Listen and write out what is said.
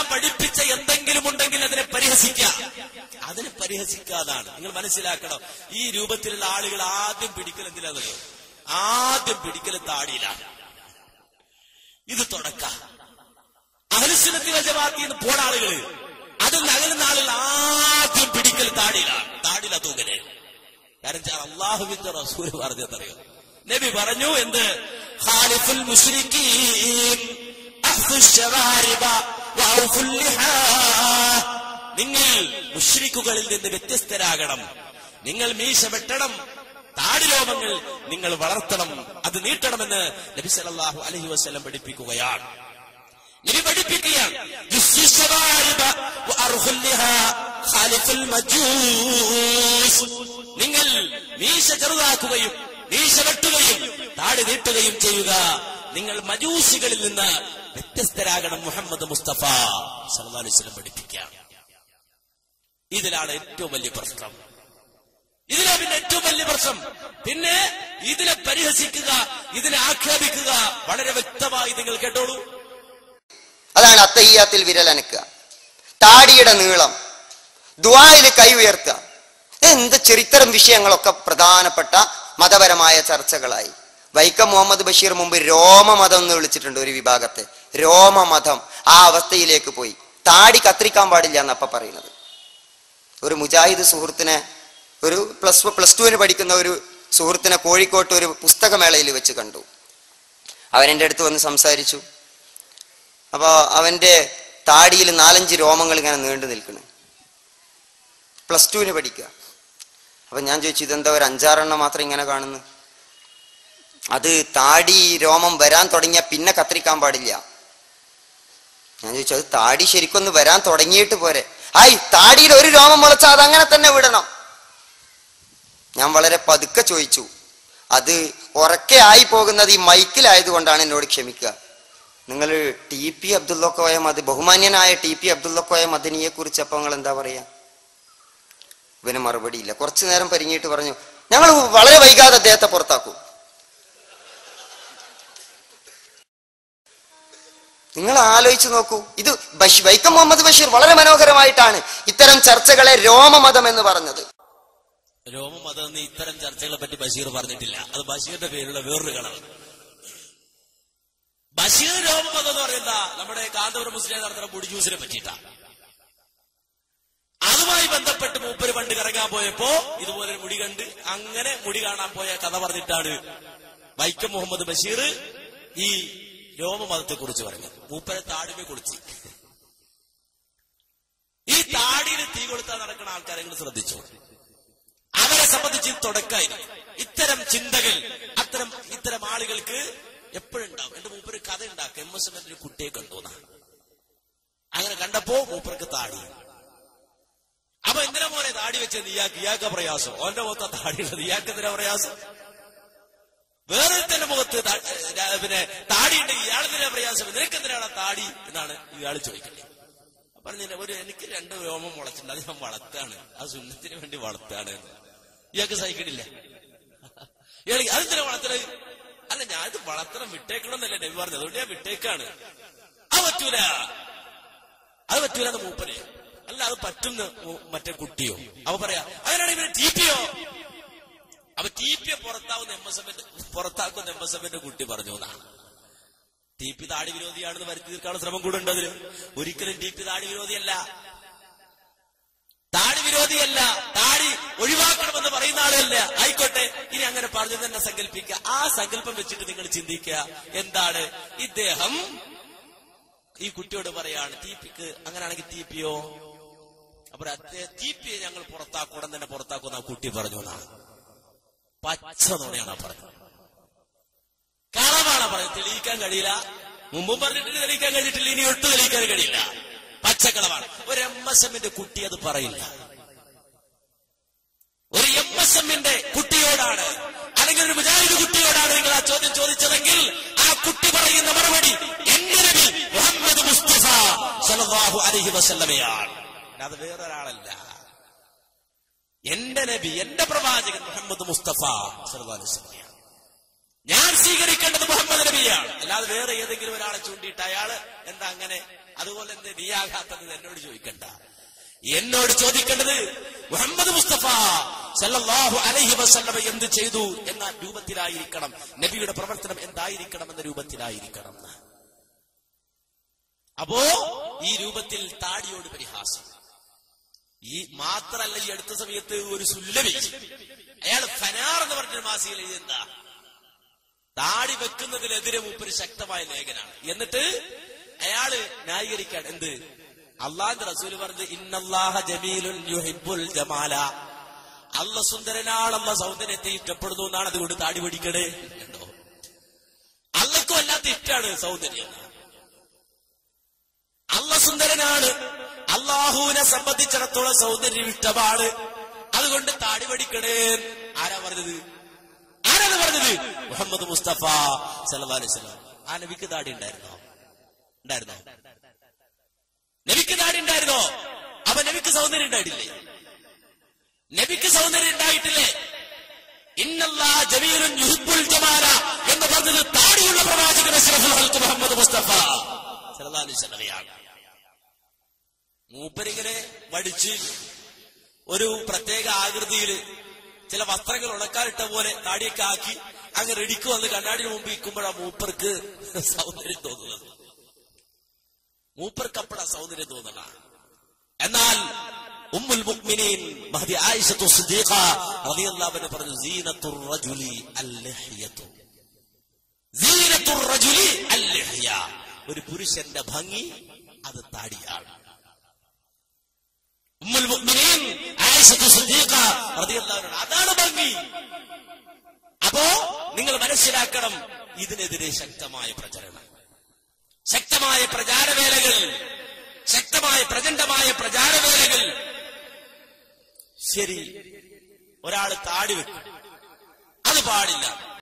ഇസ്ലാം പഠിപ്പിച്ച എന്തെങ്കിലും ഉണ്ടെങ്കിൽ അതിനെ പരിഹസിക്കാം അതിനെ പരിഹസിക്കാതാണ് നിങ്ങൾ മനസ്സിലാക്കണം? ഈ രൂപത്തിലുള്ള ആളുകൾ ആദ്യം പിടിക്കൽ എന്തിനാണെന്നല്ലോ ആദ്യം പിടിക്കൽ താടിയിലാണ് ഇത് തുടക്ക. അഹലുസുനത്തി വജമാത്തിൽ നിന്ന് പോണ ആളുകൾ അതിൽ അകലുന്ന ആളുകൾ ആദ്യം പിടിക്കൽ താടിയിലാണ് താടിയില തൂകൽ കാരണം അള്ളാഹുവിന്റെ റസൂര് പറഞ്ഞതറിയോ നബി പറഞ്ഞു എന്ത്? ഖാലിഫുൽ ലിഹാ. നിങ്ങൾ മുഷ്രിക്കുകളിൽ നിന്ന് വ്യത്യസ്തരാകണം. നിങ്ങൾ മീശ വെട്ടണം. താടിരോമങ്ങൾ നിങ്ങൾ വളർത്തണം. അത് നീട്ടണമെന്ന് നബി സലാഹു അലഹി വസ്ലം പഠിപ്പിക്കുകയാണ്. നബി പഠിപ്പിക്കുകയാണ്. നിങ്ങൾ മീശ ചെറുതാക്കുകയും മീശ വെട്ടുകയും താടി നീട്ടുകയും ചെയ്യുക. നിങ്ങൾ മജൂസികളിൽ നിന്ന് വ്യത്യസ്തരാകണം മുഹമ്മദ് മുസ്തഫ വസല്ലം പഠിപ്പിക്കുകയാണ് ഇതിലാണ് ഏറ്റവും വലിയ പ്രശ്നം. ഇതിലെ പിന്നെ ഏറ്റവും വലിയ പ്രശ്നം. പിന്നെ ഇതിനെ പരിഹസിക്കുക ഇതിനെ ആക്ഷേപിക്കുക വളരെ വ്യക്തമായി നിങ്ങൾ കേട്ടോളൂ. അതാണ് അത്തയ്യാത്തിൽ വിരലനക്കുക താടിയുടെ നീളം ദുആയിൽ കൈ ഉയർത്തുക. എന്ത് ചരിത്രം വിഷയങ്ങളൊക്കെ പ്രധാനപ്പെട്ട മതപരമായ ചർച്ചകളായി. വൈക്കം മുഹമ്മദ് ബഷീർ മുമ്പ് രോമമതം എന്ന് വിളിച്ചിട്ടുണ്ട് ഒരു വിഭാഗത്തെ. രോമമതം ആ അവസ്ഥയിലേക്ക് പോയി. താടി കത്തിരിക്കാൻ പാടില്ല എന്നപ്പ പറയുന്നത്. ഒരു മുജാഹിദ് സുഹൃത്തിനെ ഒരു പ്ലസ് പ്ലസ് ടുവിന് പഠിക്കുന്ന ഒരു സുഹൃത്തിനെ കോഴിക്കോട്ട് ഒരു പുസ്തകമേളയിൽ വെച്ച് കണ്ടു. അവൻ എന്റെ അടുത്ത് വന്ന് സംസാരിച്ചു. അപ്പോൾ അവന്റെ താടിയിൽ നാലഞ്ച് രോമങ്ങൾ ഇങ്ങനെ നീണ്ടു നിൽക്കുന്നു പ്ലസ് ടുവിന് പഠിക്കുക. അപ്പം ഞാൻ ചോദിച്ചു ഇതെന്താ ഒരു അഞ്ചാറെണ്ണം മാത്രം ഇങ്ങനെ കാണുന്നു? അത് താടി രോമം വരാൻ തുടങ്ങിയ പിന്നെ കത്തിരിക്കാൻ പാടില്ല. ഞാൻ ചോദിച്ചു അത് താടി ശരിക്കൊന്ന് വരാൻ തുടങ്ങിയിട്ട് പോരെ. ആയി താടിയിൽ ഒരു രോമം മുളച്ചാൽ അത് അങ്ങനെ തന്നെ വിടണം. ഞാൻ വളരെ പതുക്കെ ചോദിച്ചു അത് ഉറക്കെ ആയി പോകുന്നത് ഈ മൈക്കിലായതുകൊണ്ടാണ് എന്നോട് ക്ഷമിക്കുക. നിങ്ങൾ ടി പി അബ്ദുള്ളക്കോയ മദ ബഹുമാന്യനായ ടി പി അബ്ദുള്ളക്കോയ മദനിയെ കുറിച്ച് അപ്പൊ നിങ്ങൾ എന്താ പറയാ? ഇവന് മറുപടിയില്ല. കുറച്ചു നേരം പരിങ്ങിയിട്ട് പറഞ്ഞു ഞങ്ങൾ വളരെ വൈകാതെ അദ്ദേഹത്തെ പുറത്താക്കും. നിങ്ങൾ ആലോചിച്ചു നോക്കൂ. ഇത് ബഷീർ വൈക്കം മുഹമ്മദ് ബഷീർ വളരെ മനോഹരമായിട്ടാണ് ഇത്തരം ചർച്ചകളെ രോമമതം എന്ന് പറഞ്ഞത്. രോമമതം എന്ന് ഇത്തരം ചർച്ചകളെ പറ്റി ബഷീർ പറഞ്ഞിട്ടില്ല. അത് ബഷീറിന്റെ പേരുള്ള വേറൊരു കളവ് ബഷീർ രോമമതം എന്ന് പറയുന്ന നമ്മുടെ കാന്തപുരം മുസ്ലിം നടത്തുന്ന മുടി ജ്യൂസിനെ പറ്റിയിട്ടാ. അതുമായി ബന്ധപ്പെട്ട് മൂപ്പര് പണ്ട് കറങ്ങാൻ പോയപ്പോ ഇതുപോലെ മുടി കണ്ട് അങ്ങനെ മുടി കാണാൻ പോയ കഥ പറഞ്ഞിട്ടാണ് വൈക്കം മുഹമ്മദ് ബഷീർ ഈ രോമമതത്തെ കുറിച്ച് പറഞ്ഞു. മൂപ്പരെ താടിമെ കുളിച്ച് ഈ താടിയിൽ തീ കൊളുത്താൻ നടക്കുന്ന ആൾക്കാരെ ശ്രദ്ധിച്ചു? അവരെ സംബന്ധിച്ച് തുടക്കായി. ഇത്തരം ചിന്തകൾ അത്തരം ഇത്തരം ആളുകൾക്ക് എപ്പോഴുണ്ടാവും? എന്റെ മൂപ്പര് കഥ ഉണ്ടാക്കും. എം എസ് എം എന്റെ കുട്ടിയെ കണ്ടുവന്ന അങ്ങനെ കണ്ടപ്പോ മൂപ്പർക്ക് താടി. അപ്പൊ എന്തിനാ മോനെ താടി വെച്ചത് ഇയാൾക്ക് ഇയാൾക്ക് പ്രയാസം. ഓന്റെ മൊത്തം താടിയുള്ളത് ഇയാൾക്ക് എന്തിനാ പ്രയാസം? വേറെ തന്നെ മുഖത്ത് പിന്നെ താടി ഉണ്ടെങ്കിൽ ഇയാളെന്തിനാ പ്രയാസം? നിനക്ക് എന്തിനാണ് താടി? എന്നാണ് ഇയാൾ ചോദിക്കുന്നത്. പറഞ്ഞില്ല ഒരു എനിക്ക് രണ്ട് രോമം മുളച്ചിട്ടുണ്ട്. അത് ഞാൻ വളർത്താണ് ആ സുന്നത്തിന് വേണ്ടി വളർത്താണ് ഇയാൾക്ക് സഹിക്കണില്ല. അത് അതെന്തിനാ വളർത്തണത് അല്ല ഞാൻ ഇത് വളർത്തണം. വിട്ടേക്കണമെന്നല്ല നബി പറഞ്ഞത്. അതുകൊണ്ട് ഞാൻ വിട്ടേക്കാണ്. അത് പറ്റൂല. അത് പറ്റൂല മൂപ്പനെ അല്ല അത് പറ്റുന്ന മറ്റേ കുട്ടിയോ? അവ പറയാ അങ്ങനെയാണെങ്കിൽ ടി ടീപ്പിയോ അപ്പൊ ടീപ്പിയെ പുറത്താവുന്ന എം എസ് എഫിന്റെ പുറത്താക്കുന്ന എം എസ് എഫിന്റെ കുട്ടി പറഞ്ഞു എന്നാണ്. ടി പി താടി വിരോധിയാണെന്ന് വരുത്തി തീർക്കാനുള്ള ശ്രമം കൂടെ ഉണ്ട് ഒരിക്കലും ടി പി താടി വിരോധിയല്ല. താടി വിരോധിയല്ല. താടി ഒഴിവാക്കണമെന്ന് പറയുന്ന ആളല്ല. ആയിക്കോട്ടെ ഇനി അങ്ങനെ പറഞ്ഞു തന്നെ സങ്കല്പിക്കുക. ആ സങ്കല്പം വെച്ചിട്ട് നിങ്ങൾ ചിന്തിക്കുക. എന്താണ്? ഇദ്ദേഹം ഈ കുട്ടിയോട് പറയാണ് ടി പിക്ക് അങ്ങനെയാണെങ്കിൽ ടി പിയോ അപ്പൊ ടി പിയെ ഞങ്ങൾ പുറത്താക്കും ഉടൻ തന്നെ പുറത്താക്കുന്ന ആ കുട്ടി പറഞ്ഞു എന്നാണ്. പച്ച നുണയാണ് പറഞ്ഞത്. കളവാണ് പറഞ്ഞത്. തെളിയിക്കാൻ കഴിയില്ല. മുമ്പും പറഞ്ഞിട്ടില്ല തെളിയിക്കാൻ കഴിഞ്ഞിട്ടില്ല. ഇനി ഒട്ടും തെളിയിക്കാൻ കഴിയില്ല. പച്ചക്കളവാണ്. ഒരു എം എസ് എമ്മിന്റെ കുട്ടി അത് പറയില്ല. ഒരു എം എസ് എമ്മിന്റെ കുട്ടിയോടാണ് അല്ലെങ്കിൽ ഒരു മുജാഹിദ് കുട്ടിയോടാണ് നിങ്ങൾ ആ ചോദ്യം ചോദിച്ചതെങ്കിൽ ആ കുട്ടി പറയുന്ന മറുപടി മുഹമ്മദ് മുസ്തഫ സലഹു അലൈഹി വസല്ലമയാണ്. അത് വേറൊരാളല്ല. എന്റെ നബി എന്റെ പ്രവാചകൻ മുഹമ്മദ് മുസ്തഫ വസല്ലമയാണ് ഞാൻ സ്വീകരിക്കേണ്ടത് മുഹമ്മദ് നബിയാണ്. അല്ലാതെ വേറെ ഏതെങ്കിലും ഒരാളെ ചൂണ്ടിയിട്ട് അയാൾ എന്താ അങ്ങനെ? അതുപോലെ തന്നെ നീയാകാത്തത് എന്നോട് ചോദിക്കണ്ട. എന്നോട് ചോദിക്കേണ്ടത് മുഹമ്മദ് മുസ്തഫ സല്ലല്ലാഹു അലൈഹി വസല്ലമ എന്ത് ചെയ്തു എന്ന രൂപത്തിലായിരിക്കണം. നബിയുടെ പ്രവർത്തനം എന്തായിരിക്കണം എന്ന രൂപത്തിലായിരിക്കണം. അപ്പോ ഈ രൂപത്തിൽ താടിയോട് പരിഹാസം. ഈ മാത്രല്ല ഈ അടുത്ത സമയത്ത് ഒരു സുല്ലവി. അയാൾ ഫനാർ എന്ന് പറഞ്ഞൊരു മാസികയിൽ എഴുതിയെന്താ? താടി വെക്കുന്നതിനെതിരെ മൂപ്പര് ശക്തമായ ലേഖനാണ്. എന്നിട്ട് അയാൾ ന്യായീകരിക്കാൻ എന്ത്? അള്ളാന്റെ റസൂൽ പറഞ്ഞത് ഇന്നല്ലാഹ ജമീലുൻ യുഹിബുൽ ജമാല. അല്ല സുന്ദരനാൾ സൗന്ദര്യത്തെ ഇഷ്ടപ്പെടുന്നു എന്നാണ് അതുകൊണ്ട് താടി പിടിക്കണേ. കണ്ടോ? അല്ലക്കും അല്ലാത്ത ഇഷ്ടാണ് സൗന്ദര്യം. അല്ല സുന്ദരനാണ് അള്ളാഹുവിനെ സംബന്ധിച്ചിടത്തോളം സൗന്ദര്യം ഇഷ്ടമാണ്. അതുകൊണ്ട് താടി പഠിക്കണേ ആരാ പറഞ്ഞത്? ആരാണ് പറഞ്ഞത്? മുഹമ്മദ് മുസ്തഫ സല്ലല്ലാഹു അലൈഹി വസല്ലം. ആ നബിക്ക് താടി ഉണ്ടായിരുന്നോ? ഉണ്ടായിരുന്നോ? നബിക്ക് താടി ഉണ്ടായിരുന്നോ? അവ നബിക്ക് സൗന്ദര്യം ഉണ്ടായിട്ടില്ലേ? നബിക്ക് സൗന്ദര്യം ഉണ്ടായിട്ടില്ലേ? ഇന്നല്ലാ ജമീലുൻ യുഹിബ്ബുൽ ജമാല എന്ന് പറഞ്ഞത് താടിയുള്ള പ്രവാചകൻ മുഹമ്മദ് മുസ്തഫ വസല്ലമയാണ്. മൂപ്പരിങ്ങനെ വടിച്ച് ഒരു പ്രത്യേക ആകൃതിയിൽ ചില വസ്ത്രങ്ങൾ ഉണക്കാനിട്ട പോലെ താടിയൊക്കെ ആക്കി അങ്ങ് റെഡിക്ക് വന്ന് കണ്ണാടിന് മുമ്പ് ഇരിക്കുമ്പോഴാ മൂപ്പർക്ക് സൗന്ദര്യം തോന്നുന്നത്. മൂപ്പർക്ക് അപ്പഴാ സൗന്ദര്യം തോന്നണ എന്നാൽ ഉമ്മുൽ മുഅ്മിനീൻ മഹദി ആയിഷത്തു സിദ്ദീഖ റളിയല്ലാഹു അൻഹ പറഞ്ഞു സീനത്തുർ റജുലി അൽ-ലഹ്യത്തു. സീനത്തുർ റജുലി അൽ-ലഹ്യ. ഒരു പുരുഷന്റെ ഭംഗി അത് താടിയാണ്. മുഅ്മിനീൻ റളിയല്ലാഹു അതാണ് ഭംഗി അപ്പോ നിങ്ങൾ മനസ്സിലാക്കണം ഇതിനെതിരെ ശക്തമായ പ്രചരണം. ശക്തമായ പ്രചാരവേലകൾ ശക്തമായ പ്രചണ്ഡമായ പ്രചാരവേലകൾ. ശരി ഒരാൾ താടി വെക്കും. അത് പാടില്ല.